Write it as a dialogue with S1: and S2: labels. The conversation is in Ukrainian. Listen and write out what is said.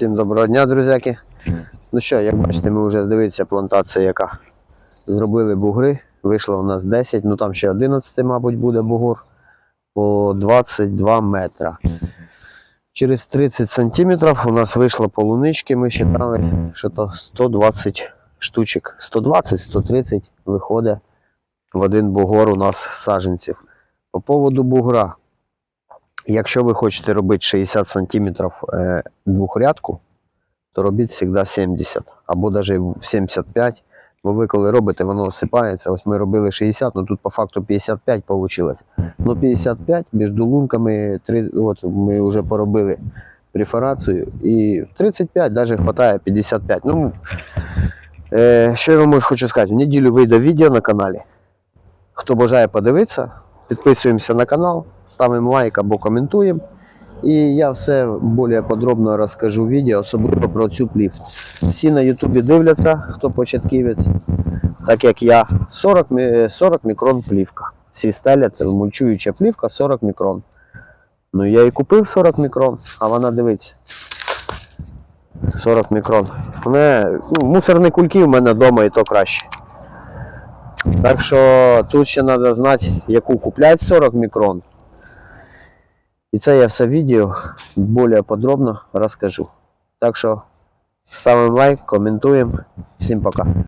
S1: Всім доброго дня, друзяки. Ну що, як бачите, ми вже дивіться плантація, яка зробили бугри. Вийшло у нас 10, ну там ще 11, мабуть, буде бугор по 22 метра. Через 30 сантиметрів у нас вийшло полунички, ми считали, що то 120 штучок. 120-130 виходить в один бугор у нас саженців. По поводу бугра. Якщо ви хочете робити 60 сантиметрів е, двохрядку, то робіть завжди 70 або навіть 75. Бо ви коли робите, воно осипається. Ось ми робили 60, ну тут по факту 55 вийшло. Ну 55 між лунками, три- от ми вже поробили префорацію. І 35 навіть вистачає 55. Ну, е, що я вам хочу сказати, в неділю вийде відео на каналі. Хто бажає подивитися, підписуємося на канал, ставимо лайк або коментуємо. І я все більш подробно розкажу в відео, особливо про цю плівку. Всі на Ютубі дивляться, хто початківець, так як я. 40, 40 мікрон плівка. Всі стелять, мульчуюча плівка 40 мікрон. Ну я і купив 40 мікрон, а вона дивиться. 40 мікрон. Мене, ну, мусорні кульки в мене вдома і то краще. Так що тут ще треба знати, яку купляти 40 мікрон. І це я все відео більш подробно розкажу. Так що ставимо лайк, коментуємо. Всім пока.